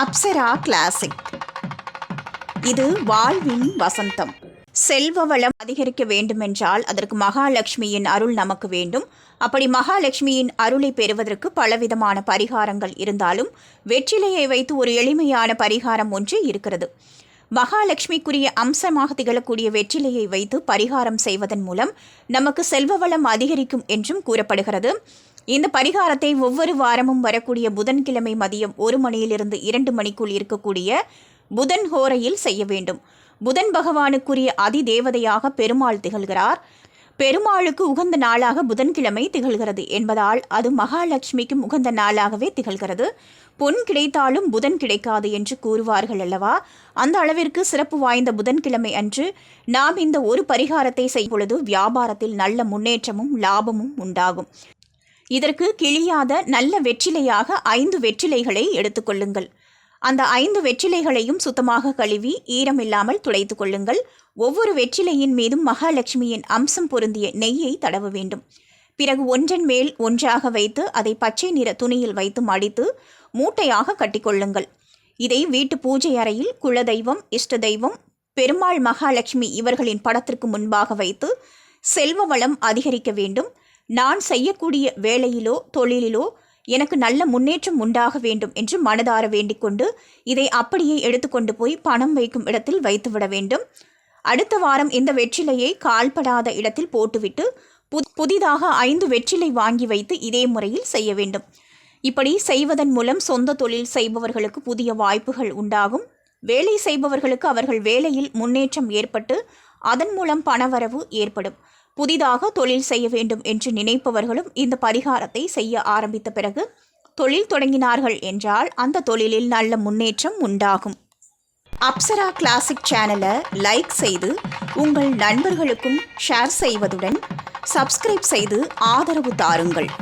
Apsara classic இது வாழ்வின் வசந்தம். செல்வ வளம் அதிகரிக்க வேண்டுமென்றால் அதற்கு மகாலட்சுமியின் அருள் நமக்கு வேண்டும். அப்படி மகாலட்சுமியின் அருளை பெறுவதற்கு பலவிதமான பரிகாரங்கள் இருந்தாலும் வெற்றிலையை வைத்து ஒரு எளிமையான பரிகாரம் ஒன்று இருக்கிறது. மகாலட்சுமிக்குரிய அம்சமாக திகழக்கூடிய வெற்றிலையை வைத்து பரிகாரம் செய்வதன் மூலம் நமக்கு செல்வ வளம் அதிகரிக்கும் என்றும் கூறப்படுகிறது. இந்த பரிகாரத்தை ஒவ்வொரு வாரமும் வரக்கூடிய புதன்கிழமை மதியம் ஒரு மணியிலிருந்து இரண்டு மணிக்குள் இருக்கக்கூடிய புதன் ஹோரையில் செய்ய வேண்டும். புதன் பகவானுக்குரிய அதி தேவதையாக பெருமாள் திகழ்கிறார். பெருமாளுக்கு உகந்த நாளாக புதன்கிழமை திகழ்கிறது என்பதால் அது மகாலட்சுமிக்கும் உகந்த நாளாகவே திகழ்கிறது. பொன் கிடைத்தாலும் புதன் கிடைக்காது என்று கூறுவார்கள் அல்லவா? அந்த அளவிற்கு சிறப்பு வாய்ந்த புதன்கிழமை அன்று நாம் இந்த ஒரு பரிகாரத்தை செய்யும் பொழுது வியாபாரத்தில் நல்ல முன்னேற்றமும் லாபமும் உண்டாகும். இதற்கு கிழியாத நல்ல வெற்றிலையாக ஐந்து வெற்றிலைகளை எடுத்துக்கொள்ளுங்கள் அந்த ஐந்து வெற்றிலைகளையும் சுத்தமாக கழுவி ஈரமில்லாமல் துடைத்து கொள்ளுங்கள். ஒவ்வொரு வெற்றிலையின் மீதும் மகாலட்சுமியின் அம்சம் பொருந்திய நெய்யை தடவ வேண்டும். பிறகு ஒன்றன் மேல் ஒன்றாக வைத்து அதை பச்சை நிற துணியில் வைத்து மடித்து மூட்டையாக கட்டிக்கொள்ளுங்கள் இதை வீட்டு பூஜை அறையில் குலதெய்வம் இஷ்ட தெய்வம் பெருமாள் மகாலட்சுமி இவர்களின் படத்திற்கு முன்பாக வைத்து செல்வ வளம் அதிகரிக்க வேண்டும். நான் செய்யக்கூடிய வேலையிலோ தொழிலிலோ எனக்கு நல்ல முன்னேற்றம் உண்டாக வேண்டும் என்று மனதார வேண்டிக்கொண்டு இதை அப்படியே எடுத்துக்கொண்டு போய் பணம் வைக்கும் இடத்தில் வைத்துவிட வேண்டும். அடுத்த வாரம் இந்த வெற்றிலையை கால்படாத இடத்தில் போட்டுவிட்டு புத் புதிதாக ஐந்து வெற்றிலை வாங்கி வைத்து இதே முறையில் செய்ய வேண்டும். இப்படி செய்வதன் மூலம் சொந்த தொழில் செய்பவர்களுக்கு புதிய வாய்ப்புகள் உண்டாகும். வேலை செய்பவர்களுக்கு அவர்கள் வேலையில் முன்னேற்றம் ஏற்பட்டு அதன் மூலம் பணவரவு ஏற்படும். புதிதாக தொழில் செய்ய வேண்டும் என்று நினைப்பவர்களும் இந்த பரிகாரத்தை செய்ய ஆரம்பித்த பிறகு தொழில் தொடங்கினார்கள் என்றால் அந்த தொழிலில் நல்ல முன்னேற்றம் உண்டாகும். அப்சரா கிளாசிக் சேனலை லைக் செய்து உங்கள் நண்பர்களுக்கும் ஷேர் செய்வதுடன் சப்ஸ்கிரைப் செய்து ஆதரவு தாருங்கள்.